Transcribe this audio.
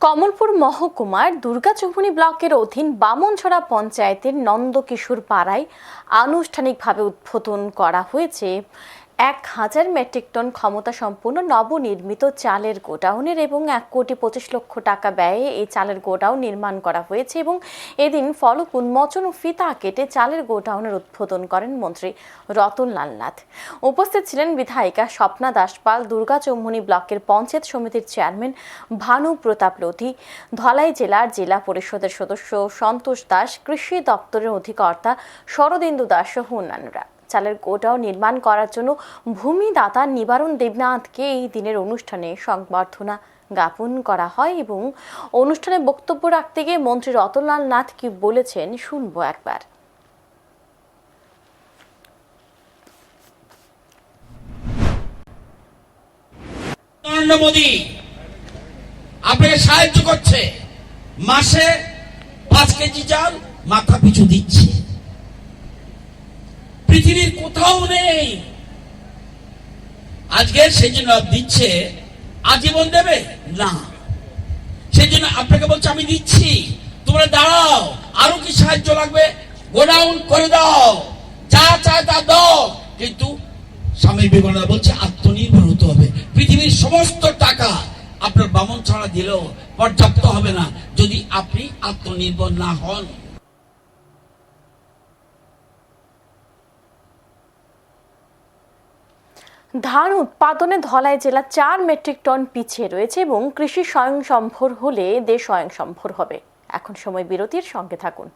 কমলপুর মহকুমার দুর্গাচৌমুনি ব্লকের অধীন বামনছড়া পঞ্চায়েতের নন্দকিশোর পাড়ায় আনুষ্ঠানিকভাবে উদ্বোধন করা হয়েছে। এক হাজার মেট্রিক টন ক্ষমতা সম্পন্ন নবনির্মিত চালের গোডাউনের এবং এক কোটি পঁচিশ লক্ষ টাকা ব্যয়ে এই চালের গোডাউন নির্মাণ করা হয়েছে এবং এদিন ফলক উন্মোচন ও ফিতা কেটে চালের গোডাউনের উদ্বোধন করেন মন্ত্রী রতনলাল নাথ। উপস্থিত ছিলেন বিধায়িকা স্বপ্না দাসপাল, দুর্গা চৌমুনি ব্লকের পঞ্চায়েত সমিতির চেয়ারম্যান ভানু প্রতাপ লোধি, ধলাই জেলার জেলা পরিষদের সদস্য সন্তোষ দাস, কৃষি দপ্তরের অধিকর্তা শরদিন্দু দাস সহ অন্যান্যরা। চালের গোডাউন নির্মাণ করার জন্য ভূমিদাতা নিবারণ দেবনাথকে এই দিনের অনুষ্ঠানে সংবর্ধনা জ্ঞাপন করা হয় এবং অনুষ্ঠানে বক্তব্য রাখতে গিয়ে মন্ত্রী রতনলাল নাথ কি বলেছেন শুনব একবার। মোদী, আপনাকে সাহায্য করছে। মাসে পাঁচ কেজি চাল, মাথা পিছু দিচ্ছে। পৃথিবীর কোথাও নেই। আজকে সেই জন্য দিচ্ছে, আজীবন দেবে? না। সেই জন্য আপনাকে বলছে, আমি দিচ্ছি। তোমরা দাঁড়াও, আরও কি সাহায্য লাগবে? গোডাউন করে দাও। যা চায় তা দাও। কিন্তু স্বামী বিবেকানন্দ বলছে আত্মনির্ভর হতে হবে। পৃথিবীর সমস্ত টাকা আপনার বামন ছাড়া দিলেও পর্যাপ্ত হবে না, যদি আপনি আত্মনির্ভর না হন। ধান উৎপাদনে ধলাই জেলা চার মেট্রিক টন পিছিয়ে রয়েছে এবং কৃষি স্বয়ংসম্ভর হলে দেশ স্বয়ংসম্ভর হবে। এখন সময় বিরতির সঙ্গে থাকুন।